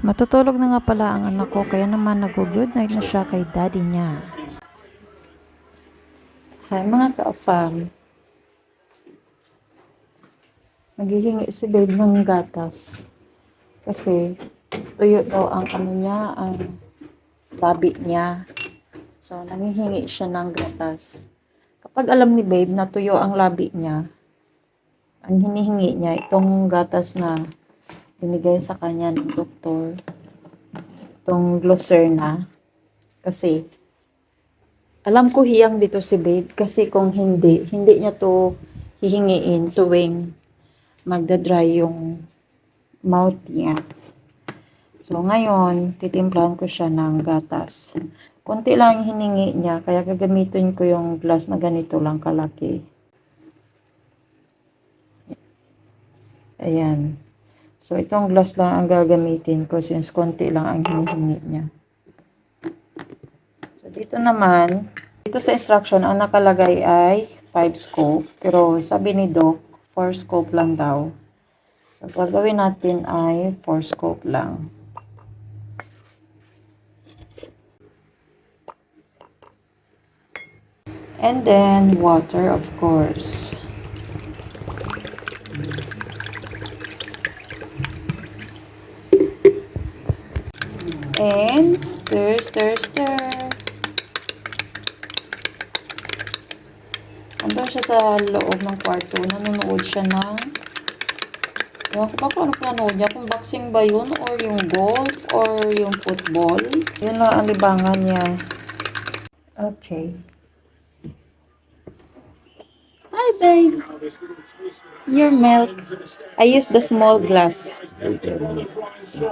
Matutulog na nga pala ang anak ko, kaya naman nag-good night na siya kay daddy niya. Hi mga ka-fam. Naghihingi si babe ng gatas. Kasi tuyo daw ang ano niya, ang labi niya. So, nangihingi siya ng gatas. Kapag alam ni babe na tuyo ang labi niya, ang hinihingi niya, itong gatas na binigay sa kanya ng doktor, itong Glucerna. Kasi, alam ko hiyang dito si babe kasi kung hindi, hindi niya to hihingiin tuwing magdadry yung mouth niya. So, ngayon, titimplahan ko siya ng gatas. Konti lang hiningi niya, kaya gagamitin ko yung glass na ganito lang kalaki. Ayan. So, itong glass lang ang gagamitin ko since konti lang ang hinihingi niya. So, dito naman, dito sa instruction, ang nakalagay ay 5 scope. Pero sabi ni Doc, 4 scope lang daw. So, gagawin natin ay 4 scope lang. And then, water, of course. And stir, stir, stir. Andun siya sa loob ng kwarto. Nanonood siya ng... Ewan ko ba kung ano pinanood niya. Kung boxing ba yun? Or yung golf? Or yung football? Yun lang ang libangan niya. Okay. babe. Your milk. I use the small glass.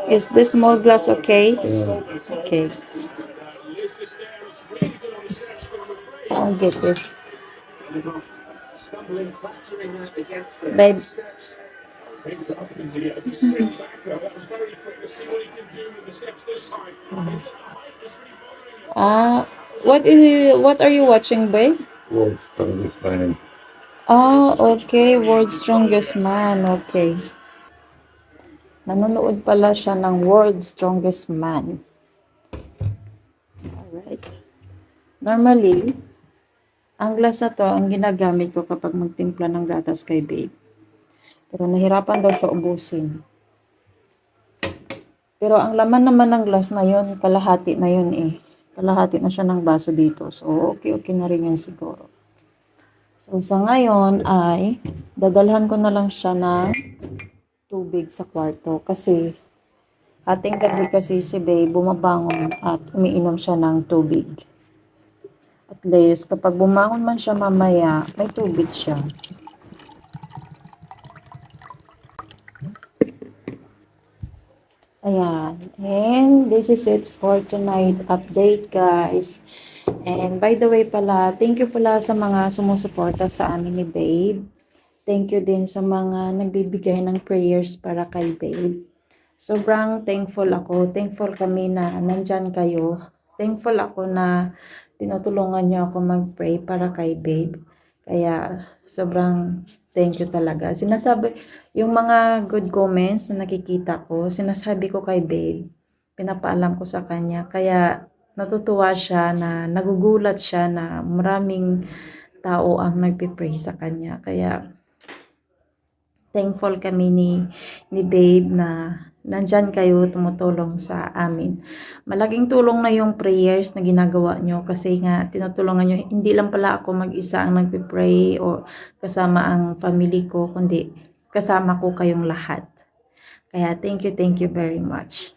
Is the small glass okay? Yeah. Okay. I'll get this. Babe. Ah, uh, what is what are you watching, babe? Wolf, well, Ah, okay. World's Strongest Man. Okay. Nanonood pala siya ng World's Strongest Man. Alright. Normally, ang glass na to, ang ginagamit ko kapag magtimpla ng gatas kay babe. Pero nahirapan daw siya ubusin. Pero ang laman naman ng glass na yun, kalahati na yun eh. Kalahati na siya ng baso dito. So, okay-okay na rin yun siguro. So, sa ngayon ay dadalhan ko na lang siya ng tubig sa kwarto kasi ating gabi kasi si Bay bumabangon at umiinom siya ng tubig. At least, kapag bumangon man siya mamaya, may tubig siya. Ayan. And this is it for tonight update, guys. And by the way pala, thank you pala sa mga sumusuporta sa amin ni Babe. Thank you din sa mga nagbibigay ng prayers para kay Babe. Sobrang thankful ako. Thankful kami na nandyan kayo. Thankful ako na tinutulungan niyo ako mag-pray para kay Babe. Kaya sobrang thank you talaga. Sinasabi, yung mga good comments na nakikita ko, sinasabi ko kay Babe. Pinapaalam ko sa kanya. Kaya natutuwa siya na nagugulat siya na maraming tao ang nagpipray sa kanya. Kaya thankful kami ni, ni Babe na nandyan kayo tumutulong sa amin. Malaking tulong na yung prayers na ginagawa nyo kasi nga tinutulungan nyo, hindi lang pala ako mag-isa ang nagpipray o kasama ang family ko, kundi kasama ko kayong lahat. Kaya thank you, thank you very much.